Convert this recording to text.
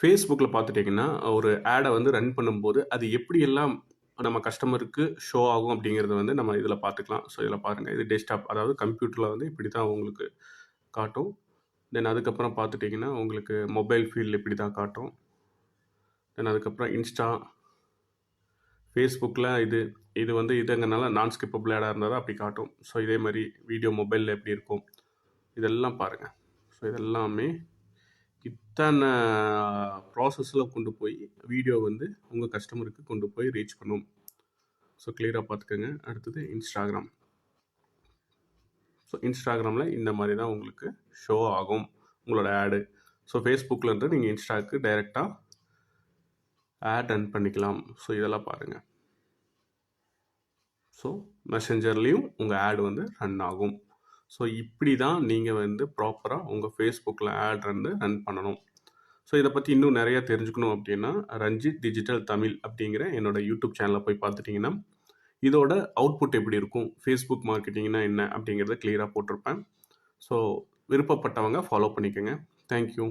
ஃபேஸ்புக்கில் பார்த்துட்டிங்கன்னா ஒரு ஆடை வந்து ரன் பண்ணும்போது அது எப்படியெல்லாம் நம்ம கஸ்டமருக்கு ஷோ ஆகும் அப்படிங்கிறத வந்து நம்ம இதில் பார்த்துக்கலாம். ஸோ இதில் பாருங்கள் இது டெஸ்க்டாப் அதாவது கம்ப்யூட்டரில் வந்து இப்படி தான் உங்களுக்கு காட்டும். தென் அதுக்கப்புறம் பார்த்துட்டிங்கன்னா உங்களுக்கு மொபைல் ஃபீல்டு இப்படி தான் காட்டும். தென் அதுக்கப்புறம் இன்ஸ்டா ஃபேஸ்புக்கில் இது இது வந்து இதுங்கனால நான் ஸ்கிப்பபிள் ஆடாக இருந்தால் தான் அப்படி காட்டும். ஸோ இதே மாதிரி வீடியோ மொபைலில் எப்படி இருக்கும்? இதெல்லாம் பாருங்கள் ஸோ இதெல்லாமே இத்தனை ப்ராசஸில் கொண்டு போய் வீடியோ வந்து உங்கள் கஸ்டமருக்கு கொண்டு போய் ரீச் பண்ணும். ஸோ கிளியராக பார்த்துக்கோங்க. அடுத்தது இன்ஸ்டாகிராம் ஸோ இன்ஸ்டாகிராமில் இந்த மாதிரி தான் உங்களுக்கு ஷோ ஆகும் உங்களோட ஆடு ஸோ ஃபேஸ்புக்கில் நீங்கள் இன்ஸ்டாக்கு டைரெக்டாக ஆட் ரன் பண்ணிக்கலாம். ஸோ இதெல்லாம் பாருங்கள் ஸோ மெசஞ்சர்லேயும் உங்கள் ஆட் வந்து ரன் ஆகும். ஸோ இப்படி தான் நீங்கள் வந்து ப்ராப்பராக உங்கள் ஃபேஸ்புக்கில் ஆட் வந்து ரன் பண்ணணும். ஸோ இதை பற்றி இன்னும் நிறையா தெரிஞ்சுக்கணும் அப்படின்னா ரஞ்சித் டிஜிட்டல் தமிழ் அப்படிங்கிற என்னோடய யூடியூப் சேனலை போய் பார்த்துட்டிங்கன்னா இதோட அவுட்புட் எப்படி இருக்கும் ஃபேஸ்புக் மார்க்கெட்டிங்னா என்ன அப்படிங்கிறத கிளியராக போட்டிருப்பேன். ஸோ விருப்பப்பட்டவங்க ஃபாலோ பண்ணிக்கோங்க. Thank you